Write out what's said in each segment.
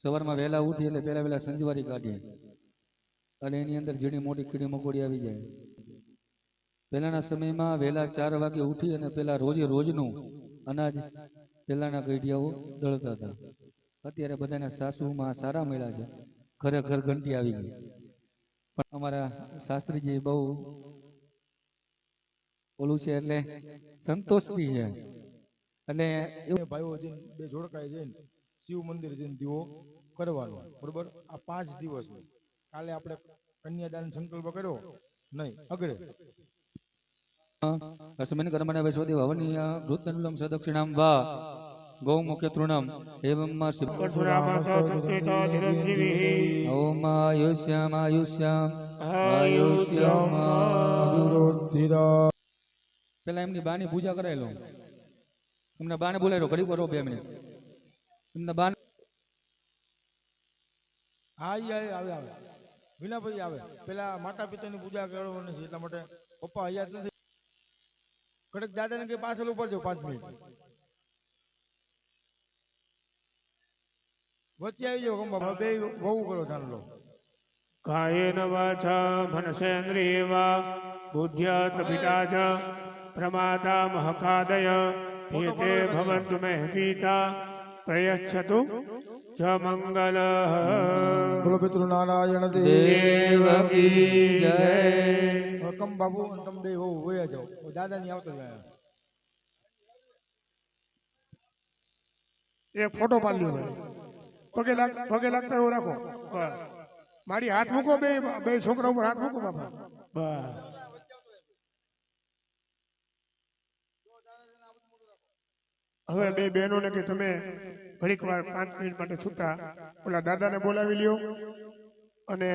સવારમાં વહેલા ઉઠી એટલે પહેલા વહેલા સંજવારી કાઢીએ. અને એની અંદર ઝીણી મોટી કીડી મકોડી આવી જાય. પહેલાના સમયમાં વહેલા ચાર વાગે ઉઠી અને પહેલા રોજે રોજનું અનાજ પહેલાના ગઢિયાઓ દળતા હતા. અત્યારે બધાના સાસુમાં સારા મળ્યા છે. ઘરે ઘર ઘંટી આવી ગઈ. પણ અમારા શાસ્ત્રીજી બહુ ઓલું છે એટલે સંતોષથી છે. એટલે એવું ભાઈઓ બે જોડકાય જઈને શિવ મંદિર જઈને દીવો કરવાનો. બરોબર? આ પાંચ દિવસ કાલે આપણે કન્યાદાન સંકલ્પ કર્યો? નહીં અગ્રે. અસ્મિન કર્મને વૈશ્વદેવ હવનીય વૃત્તનુલમ સદક્ષિણામ વા ગૌમુખ્ય તૃણમ એવમ ઓમ આયુષ્યામ આયુષ્યામ આયુષ્યામ પેલા એમની બાની પૂજા કરાયેલો. એમના બાને બોલાયેલો ઘડી કરો બે મિનિટ એમના બાન હા એ આવે આવે આવે. વિનાભાઈ આવે. પેલા માતા પિતાની પૂજા કરવાની છે એટલા માટે પપ્પા હયાત નથી. કડક દાદાને કે પાછળ ઉપર જાઓ પાંચ મિનિટ. વચ્ચે આવી જાઓ કંબા બે બહુ કરો ચાલો કાયેન વાચા મનસેન્દ્રિયવા બુદ્ધ્યા તપિતા ચ પ્રમાતા મહકાદય ભવંતુ ભવન્તુ મે પિતા પ્રયચ્છતુ च મંગલ कुलपितृनारायण નારાયણ દેવકી જય કમ બાબુ અને તમે બે વહુ વયા જાઓ દાદાની આવતો જાય એક ફોટો પાડી લ્યો પગે લાગ પગે લાગતા એવું રાખો. મારી હાથ મૂકો બે બે છોકરા ઉપર હાથ મૂકો બાપા બસ હવે બે બહેનોને કે તમે ઘડીક વાર પાંચ મિનિટ માટે છૂટા, ઓલા દાદાને બોલાવી લ્યો. અને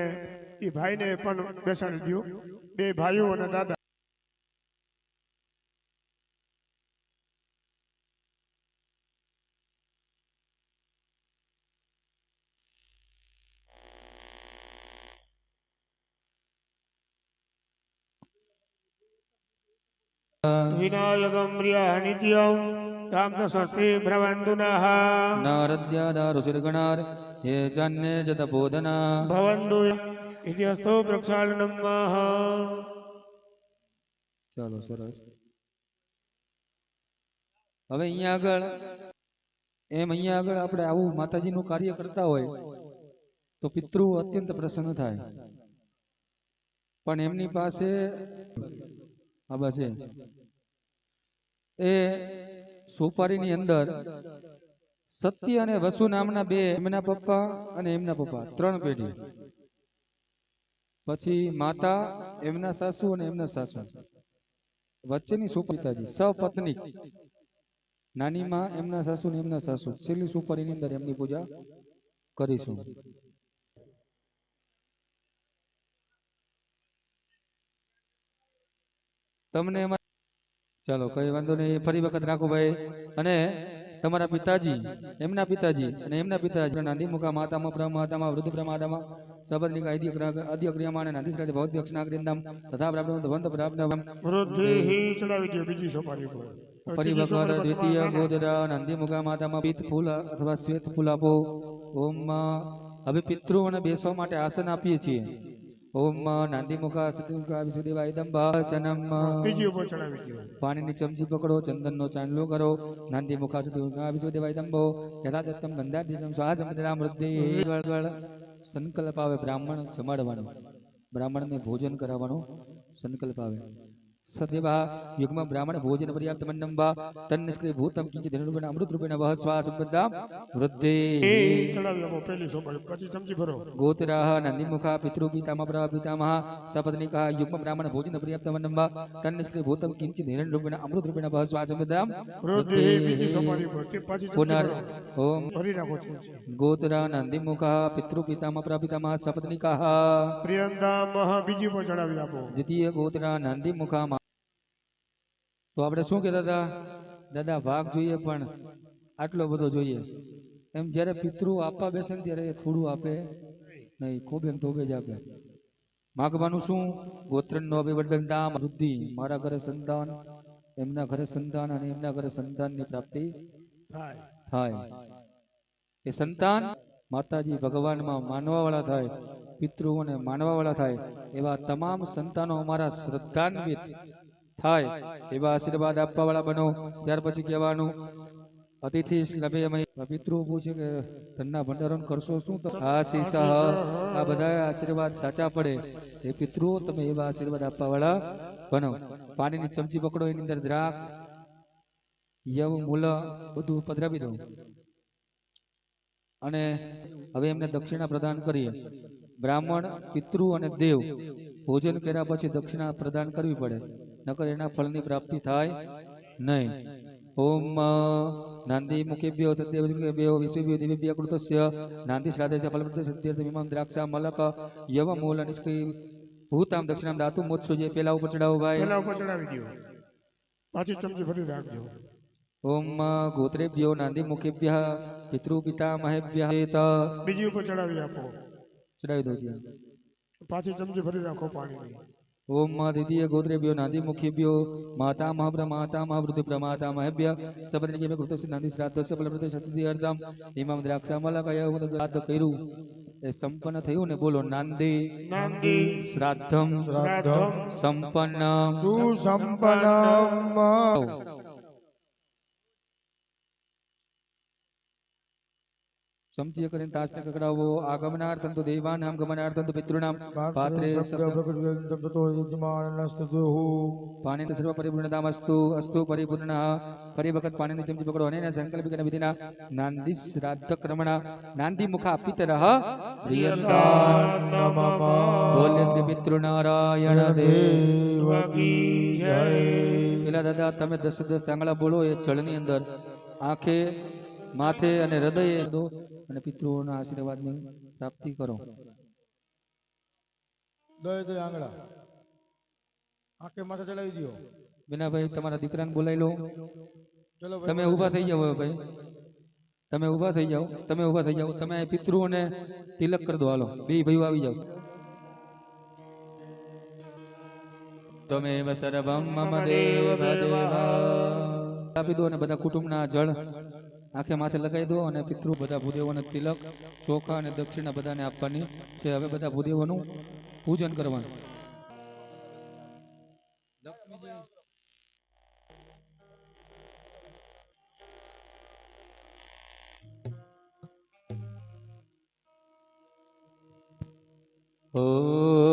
એ ભાઈને પણ બેસાડી દો બે ભાઈઓ અને દાદા. વિનાયકમ પ્રિયા નિત્યમ નઃ જત બોધના ભવંતુ ઇતિ અસ્તો ચાલો સરસ હવે અહીંયા આગળ એમ અહીંયા આગળ આપણે આવું માતાજીનું કાર્ય કરતા હોય તો પિતૃ અત્યંત પ્રસન્ન થાય. પણ એમની પાસે આ બસ એ. સોપારીની અંદર સત્ય અને વસુ નામના બે એમના પપ્પા અને એમના પપ્પા, ત્રણ પેઢી. પછી માતા, એમના સાસુ અને એમના સાસુ. વચ્ચેની સુપિતાજી સપત્નીક નાની માં એમના સાસુ ને એમના સાસુ. છેલ્લી સુપારીની અંદર એમની પૂજા કરીશું. તમને એમાં ચાલો કઈ વાંધો નહીં. ફરી વખત રાખો ભાઈ અને તમારા પિતાજી એમના પિતાજી અને એમના પિતાજી. નાંદીમુખા માતામાં પ્રમાતામાં વૃદ્ધ પ્રમાતામાં સબદનિકા આદિ ક્રિયામાં અને નાંદી શ્રાદ્ધ ભૌત વ્યક્ષનાગ્રિંદમ તથા પ્રાપ્ત ધવંત પ્રાપ્ત વૃદ્ધિ ચડાવી દો બીજી સોપારી પર. ફરી દ્વિતીય ગોદરા નંદી મુગા માતામાં પિત્ત ફૂલ અથવા શ્વેત ફૂલ આપો. ઓમ હવે પિતૃઓને બેસવા માટે આસન આપીએ છીએ. ઓમ નાંદી મુખા સતીમુખા વિશુદેવા ઇદમ ભાસનમ બીજી ઉપર ચડાવી દો પાણીની ચમચી પકડો ચંદનનો ચાંદલો કરો. નાંદી મુખા સતીમુખા વિશુદેવા ઇદમ ભો યથા દત્તમ સ્વાહજમતરામ વૃદ્ધિ ગળગળ સંકલ્પ આવે બ્રાહ્મણ જમાડવાનો. બ્રાહ્મણને ભોજન કરાવવાનો. સંકલ્પ આવે. સદેવા યુગમાં બ્રાહ્મણ ભોજન પર્યાપ્ત મન્નમ વા તન્નિષ્ક્રિય ભૂતમ કિંચિત રૂપેણ અમૃત રૂપેણ વહ સ્વા સંબદ્ધામ વૃદ્ધિ ગોત્રાહ નંદીમુખા પિતૃ પિતામહ પ્ર પિતામહ સપત્નિકા યુગ્મ બ્રાહ્મણ ભોજન પર્યાપ્ત મન્નમ વા તન્નિષ્ક્રિય ભૂતમ કિંચિત હિરણ રૂપેણ અમૃત રૂપેણ વહ પર પછી પુનર. ઓમ ગોત્રા નંદીમુખા પિતૃ પિતામહ પ્ર પિતામહ સપત્નિકા પ્રિયંદામહ બીજી પણ ચડાવી આપો દ્વિતીય ગોત્રા નંદીમુખા તો આપણે શું કહેતા હતા? દાદા, ભાગ જોઈએ પણ આટલો બધો જોઈએ. એમ જ્યારે પિતૃ આપવા બેસે ને ત્યારે એ થોડું આપે નહીં, ખૂબ એમ થોબે જ આપે. માગવાનું શું? ગોત્રનો અભિવર્ધનતા વૃદ્ધિ, મારા ઘરે સંતાન, એમના ઘરે સંતાન અને એમના ઘરે સંતાનની પ્રાપ્તિ થાય. એ સંતાન માતાજી ભગવાનમાં માનવાવાળા થાય, પિતૃઓને માનવાવાળા થાય, એવા તમામ સંતાનો અમારા શ્રદ્ધાન્વિત થાય, એવા આશીર્વાદ આપવાવાળા બનો. ત્યાર પછી કહેવાનું, અતિથિ લભે અમે પિતૃ પૂછે કે ધનના ભંડારણ કરશો? શું આશીષ આ બધા આશીર્વાદ સાચા પડે. એ પિતૃઓ તમે એવા આશીર્વાદ આપવાવાળા બનો. પાણીની ચમચી પકડો, એની અંદર દ્રાક્ષ યવ મૂલ, બધું પધરાવી દઉં અને હવે એમને દક્ષિણા પ્રદાન કરીએ. બ્રાહ્મણ, પિતૃ અને દેવ. ભોજન કર્યા પછી દક્ષિણા પ્રદાન કરવી પડે નકર એના ફળની પ્રાપ્તિ થાય નહીં. ઓમ નાંદી મુખેભ્યો સત્યભ્યો વિશ્વેભ્યો દિવ્યભ્ય કૃતસ્ય. નાંદી શ્રાદ્ધસ્ય ફલપ્રદ સત્ય વિમમ દ્રાક્ષા મલક. યવ મૂલ નિષ્ક્રિય ભૂતામ દક્ષિણામ દાતુ મોત્સુ જે પેલા ઉપર ચડાવો ભાઈ. પેલા ઉપર ચડાવી દો પાછી ચમચી ભરી રાખજો. ઓમ ગોત્રેભ્યો નાંદી મુખેભ્ય પિતૃ પિતા મહેભ્ય બીજી ઉપર ચડાવી આપો. ચડાવી દો ત્યાં. પાછી ચમચી ભરી રાખો પાણી ઓમ દ્વિતીય ગોત્રેભ્યો નાંદી મુખેભ્યો માતા મહાપ્ર માતા મહાવૃદ્ધ પ્રમાતા મહેભ્ય સબદનિકે મે કૃતસ્ય નાંદી શ્રાદ્ધસ્ય ફલપ્રદ સત્ય અર્ધમ ઇમામ દ્રાક્ષામલકય હું શ્રાદ્ધ કર્યું. એ સંપન્ન થયું ને બોલો નાંદી નાંદી શ્રાદ્ધમ શ્રાદ્ધમ સંપન્ન સુસંપન્નમ. સમજીએ કરીને તાસને કકડાવો. આગમનાર્થં તો દેવાનામ ગમનાર્થં તો પિતૃણામ. પાત્રે શબ્દ. પાણી તો સર્વ પરિપૂર્ણતામ અસ્તુ પરિપૂર્ણ. ફરી વખત પાણીની ચમચી પકડો. અને સંકલ્પિક અને વિધિના નાંદી શ્રાદ્ધ ક્રમણા નાંદી મુખા પિતરઃ બોલ્ય શ્રી પિતૃનારાયણ દેવ. પેલા દાદા તમે દસ દસ આંગળા બોલો એ જળની અંદર. આંખે માથે અને હૃદયે અને પિતૃઓના આશીર્વાદની પ્રાપ્તિ કરો. દોય દોય આંગળા. આંખે માથે ચડાવી દો બિનાભાઈ તમારા દીકરાને બોલાવી લો. ચલો તમે ઊભા થઈ જાઓ હવે ભાઈ. તમે ઊભા થઈ જાઓ તમે ઊભા થઈ જાઓ. તમે પિતૃઓને તિલક કરી દો હાલો. બે ભાઈઓ આવી જાઓ. તમેવ સર્વમ મમ દેવ દેવા આપી દો અને બધા કુટુંબના જળ આંખે માથે લગાવી દો અને પિતૃ બધા ભૂદેવોને તિલક, ચોખા અને દક્ષિણા બધાને આપવાની છે. હવે બધા ભૂદેવોનું પૂજન કરવાનું. ઓમ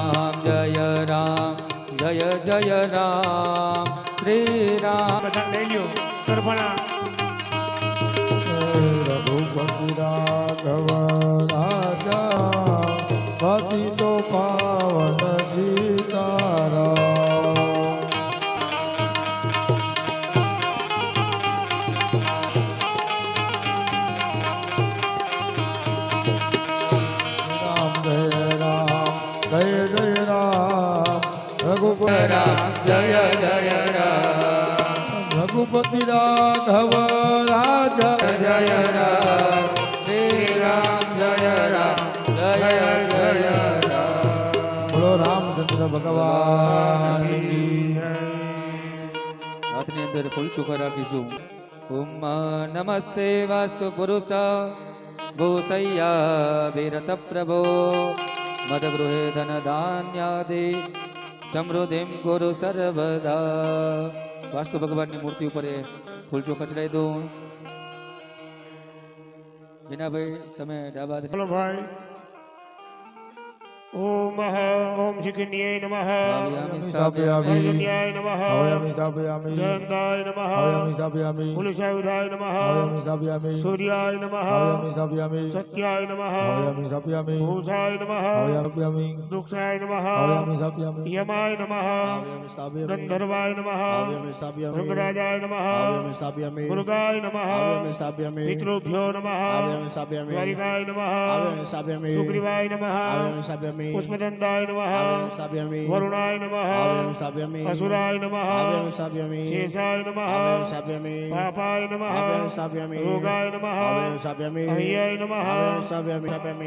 જય જય રામ. શ્રી રામ બધા લઈ લ્યો કરભણા રઘુપતિ રાઘવ રામચંદ્ર ભગવાન હાથની અંદર ફૂલ ચોખા રાખીશું ઓમ નમસ્તે વાસ્તુ પુરુષ. ભૂસૈયા વિરત પ્રભો મદગૃહે ધન ધાન્યાદિ સમૃદ્ધિમ ગુરુ સર્વદા. વાસ્તુ ભગવાનની મૂર્તિ ઉપર એ ફૂલ ચોખા ચડાવી દઉં. વિનાભાઈ તમે ડાબા બોલો ભાઈ. ઓમ ઓમ શ્રીકિન્યાય નમઃ ભાવયામિ સ્થાપયામિ અર્જુન્યાય નમઃ હવયામિ સ્થાપયામિ જયંતાય નમઃ હવયામિ સ્થાપયામિ પુરુષાયુધાય નમઃ હવયામિ સ્થાપયામિ સૂર્યાય નમઃ હવયામિ સ્થાપયામિ સત્યાય નમઃ હવયામિ સ્થાપયામિ ભૂષાય નમઃ હવયામિ સ્થાપયામિ વૃક્ષાય નમઃ હવયામિ સ્થાપયામિ યમાય નમઃ વરુણાય નમઃ અસુરાય નમઃ શેષાય નમઃ પાપાય નમઃ રોગાય નમઃ અહિયાય નમઃ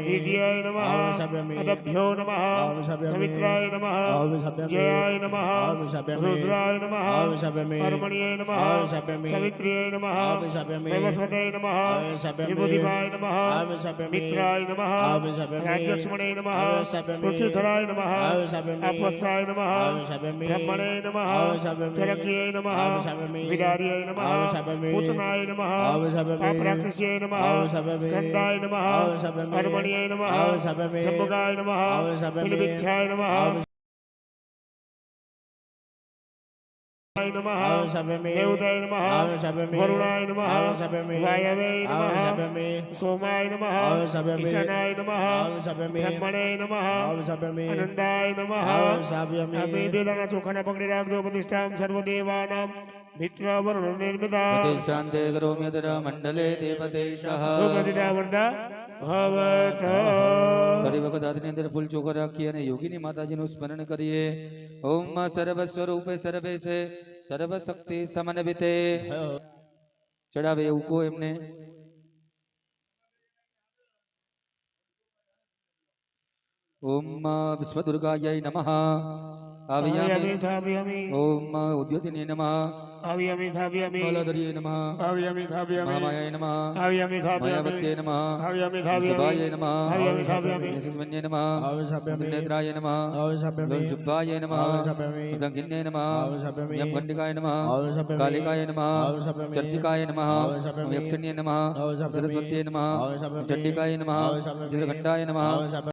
વિદ્યાય નમઃ અદભ્યો નમઃ સવિત્રાય નમઃ જયાય નમઃ રુદ્રાય નમઃ કર્મણ્યે નમઃ સવિત્ર્યે નમઃ વૈવસ્વતાય નમઃ વિભૂતિભાય નમઃ મિત્રાય નમઃ રાજ્યક્ષ્મણે નમઃ પૃથ્વીધરાય નમઃ આપવસ્રાય નમઃ બ્રહ્મણે નમઃ ચરક્રિયે નમઃ વિદાર્યે નમઃ પૂતનાય નમઃ પાપરાક્ષસ્યે નમઃ સ્કંદાય નમઃ કર્મણ્યે નમઃ જંબુકાય નમઃ પિલવિચ્છાય નમઃ નમઃ દેવતાય નમઃ વરુણાય નમઃ વાયવે નમઃ સોમાય નમઃ ઈશાનાય નમઃ બ્રહ્મણે નમઃ આનંદાય નમઃ અમે દેદાના ચોખાના પકડી રાખજો પ્રતિષ્ઠામ સર્વદેવાનામ મિત્ર વરુણ નિર્મિતા પ્રતિષ્ઠાંતે કરોમ્ય મંડલે દેવતેશઃ ભવત વખત હાથની અંદર ફૂલ ચોખા રાખીએ અને યોગીની માતાજીનું સ્મરણ કરીએ. ઓમ સર્વ સ્વરૂપે સર્વે છે સર્વ શક્તિ સમન્વિતે ચડાવે એવું કહો એમને. ઓમ વિશ્વદુર્ગાય નમઃ. આવિયામિ થાવ્યામિ ઓમ ઉદ્યોતિને नमः થાવ્યામિ થાવ્યામિ બલધરીય नमः થાવ્યામિ થાવ્યામિ મહામાયાય નમઃ થાવ્યામિ માયાવત્યે થાવ્યામિ નમઃ થાવ્યામિ શુભાય થાવ્યામિ નમઃ થાવ્યામિ થાવ્યામિ યશસ્વન્યે નમઃ ત્રિનેત્રાય નમઃ લોલજુબ્બાય નમઃ જંગિન્યે નમઃ યમગંડિકાય નમઃ કાલિકાય નમઃ ચર્ચિકાય નમઃ યક્ષિણ્યે નમઃ સરસ્વત્યે નમઃ ચંડિકાય નમઃ ચંદ્રઘંટાય નમઃ